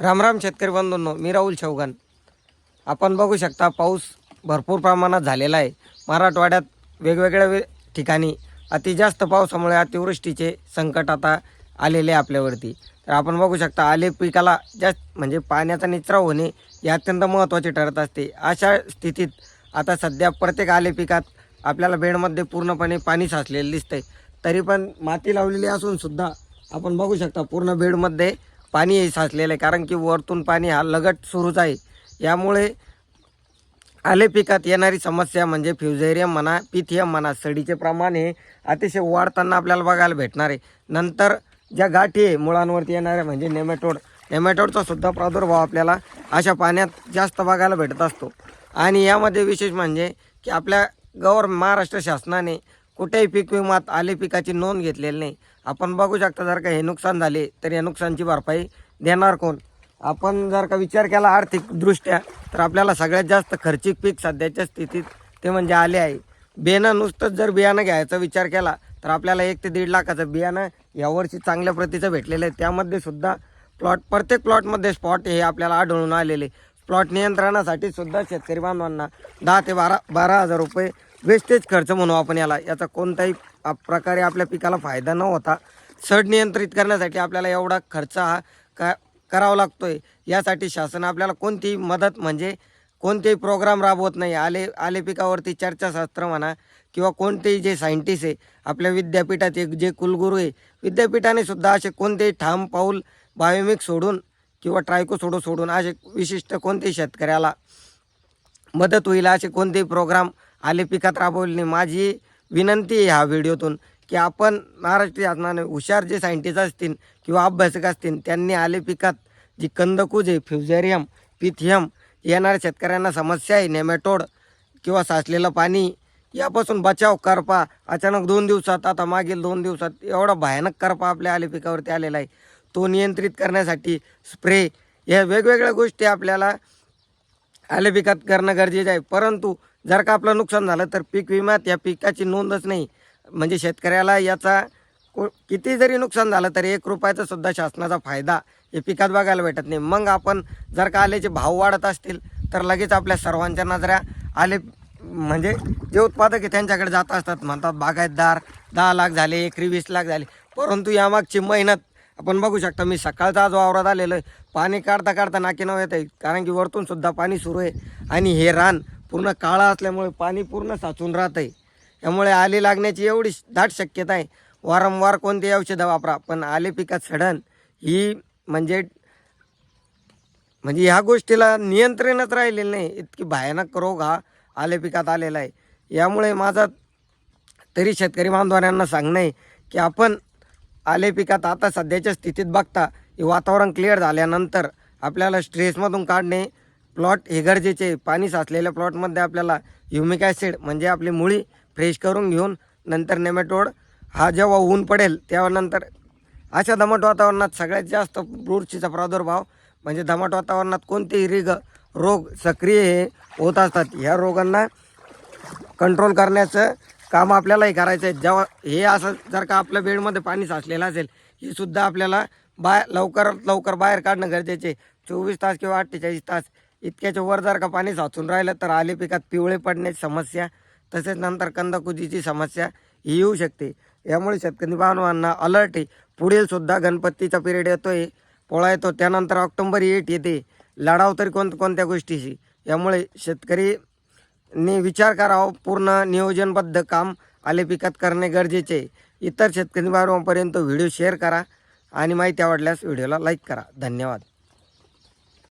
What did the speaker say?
रामराम शेतकरी बंधूंनो मी राहुल चौगन आपण बघू शकता पाऊस भरपूर प्रमाणात झालेला आहे. मराठवाड्यात वेगवेगळ्या वे ठिकाणी अतिजास्त पावसामुळे अतिवृष्टीचे संकट आता आलेले आहे आपल्यावरती. तर आपण बघू शकता आले पिकाला जास्त म्हणजे पाण्याचा निचरा होणे हे अत्यंत महत्त्वाचे ठरत असते. अशा स्थितीत आता सध्या प्रत्येक आले पिकात आपल्याला बेडमध्ये पूर्णपणे पाणी साचलेलं दिसतंय. तरी पण माती लावलेली असून सुद्धा आपण बघू शकता पूर्ण बेडमध्ये पाणी हे साचलेलं आहे. कारण की वरतून पाणी हा लगट सुरूच आहे. यामुळे आले पिकात येणारी समस्या म्हणजे फ्युझेरियम म्हणा पिथियम म्हणा सडीचे प्रमाण हे अतिशय वाढताना आपल्याला बघायला भेटणार आहे. नंतर ज्या गाठी आहे मुळांवरती येणाऱ्या म्हणजे नेमॅटोड. नेमॅटोडचा सुद्धा प्रादुर्भाव आपल्याला अशा पाण्यात जास्त बघायला भेटत असतो. आणि यामध्ये विशेष म्हणजे की आपल्या गवर महाराष्ट्र शासनाने कुठेही पीक विमात आले पिकाची नोंद घेतलेली नाही. आपण बघू शकता जर का हे नुकसान झाले तर या नुकसानची भरपाई देणार कोण? आपण जर का विचार केला आर्थिकदृष्ट्या तर आपल्याला सगळ्यात जास्त खर्चिक पीक सध्याच्या स्थितीत ते म्हणजे आले आहे. बियाणं नुसतंच जर बियाणं घ्यायचा विचार केला तर आपल्याला एक ते दीड लाखाचं बियाणं यावर्षी चांगल्या प्रतीचं भेटलेलं आहे. त्यामध्ये सुद्धा प्लॉट प्रत्येक प्लॉटमध्ये स्पॉट हे आपल्याला आढळून आलेले. प्लॉट नियंत्रणासाठी सुद्धा शेतकरी बांधवांना दहा ते बारा बारा हजार रुपये वेस्टेज खर्च म्हणू आपण याला. याचा कोणताही प्रकारे आपल्या पिकाला फायदा न होता सड नियंत्रित करण्यासाठी आपल्याला एवढा खर्च हा का करावा आहे यासाठी शासन आपल्याला कोणतीही मदत म्हणजे कोणतेही प्रोग्राम राबवत नाही. आले आले पिकावरती चर्चाशास्त्र म्हणा किंवा कोणतेही जे सायंटिस्ट आहे आपल्या विद्यापीठाचे जे कुलगुरू आहे विद्यापीठाने सुद्धा असे कोणतेही ठाम पाऊल बायोमिक सोडून किंवा ट्रायको सोडू सोडून असे विशिष्ट कोणतेही शेतकऱ्याला मदत होईल असे कोणतेही प्रोग्राम आले पिकात राबवली. माझी विनंती आहे ह्या व्हिडिओतून की आपण महाराष्ट्र शासनाने हुशार जे सायंटिस्ट असतील किंवा अभ्यासक असतील त्यांनी आले पिकात जी कंदकूज आहे फ्युझेरियम पिथियम येणाऱ्या शेतकऱ्यांना समस्या आहे नेमॅटोड किंवा साचलेलं पाणी यापासून बचाव करपा. अचानक दोन दिवसात आता मागील दोन दिवसात एवढा भयानक करपा आपल्या आले पिकावरती आलेला आहे. तो नियंत्रित करण्यासाठी स्प्रे या वेगवेगळ्या गोष्टी आपल्याला आले पिकात करणं गरजेचं आहे. परंतु जर का आपलं नुकसान झालं तर पीक विम्यात या पिकाची नोंदच नाही. म्हणजे शेतकऱ्याला याचा को किती जरी नुकसान झालं तरी एक रुपयाचा सुद्धा शासनाचा फायदा हे पिकात बघायला भेटत नाही. मग आपण जर का आल्याचे भाव वाढत असतील तर लगेच आपल्या सर्वांच्या नजऱ्या आले म्हणजे जे उत्पादक आहे त्यांच्याकडे जात असतात. म्हणतात बागायतदार दहा लाख झाले एकरी वीस लाख झाले. परंतु यामागची मेहनत आपण बघू शकता मी सकाळचा आज वावरात आलेलो आहे. पाणी काढता काढता नाकी नव येत आहे. कारण की वरतून सुद्धा पाणी सुरू आहे. आणि हे रान पूर्ण काळा असल्यामुळे पाणी पूर्ण साचून राहत आहे त्यामुळे आले लागण्याची एवढी दाट शक्यता आहे. वारंवार कोणते औषधं वापरा पण आले पिकात सडन ही म्हणजे म्हणजे ह्या गोष्टीला नियंत्रणच राहिलेलं नाही. इतकी भयानक रोग हा आले पिकात आलेला आहे. यामुळे माझा तरी शेतकरी बांधवांना सांगणं आहे की आपण आले पिकात आता सध्याच्या स्थितीत बघता हे वातावरण क्लिअर झाल्यानंतर आपल्याला स्ट्रेसमधून काढणे प्लॉट हे गरजेचे आहे. पाणी साचलेल्या प्लॉटमध्ये आपल्याला ह्युमिक ॲसिड म्हणजे आपली मुळी फ्रेश करून घेऊन नंतर नेमॅटोड हा जेव्हा ऊन पडेल तेव्हा नंतर अशा दमट वातावरणात सगळ्यात जास्त बुरशीचा प्रादुर्भाव म्हणजे दमट वातावरणात कोणतेही रिग रोग सक्रिय हे होत असतात ह्या रोगांना कंट्रोल करण्याचं काम आपल्यालाही करायचं आहे जेव्हा हे असं जर का आपल्या बेडमध्ये पाणी साचलेलं असेल हे सुद्धा आपल्याला बाय लवकरात लवकर बाहेर काढणं गरजेचे आहे. चोवीस तास किंवा अठ्ठेचाळीस तास इतक्याच्या वर जर का पाणी साचून राहिलं तर आले पिकात पिवळे पडण्याची समस्या तसेच नंतर कंदकुजीची समस्या ही येऊ शकते. यामुळे शेतकरी बांधवांना अलर्ट आहे. पुढील सुद्धा गणपतीचा पिरियड येतोय. पोळा येतो त्यानंतर ऑक्टोंबर एट येते. लढाव तरी कोण कोणत्या गोष्टीशी? यामुळे शेतकरी ने विचार करावा. पूर्ण नियोजनबद्ध काम आले पिकात करणे गरजेचे आहे. इतर शेतकरी बांधवांपर्यंत व्हिडिओ शेअर करा आणि माहिती आवडल्यास व्हिडिओला लाईक करा. धन्यवाद.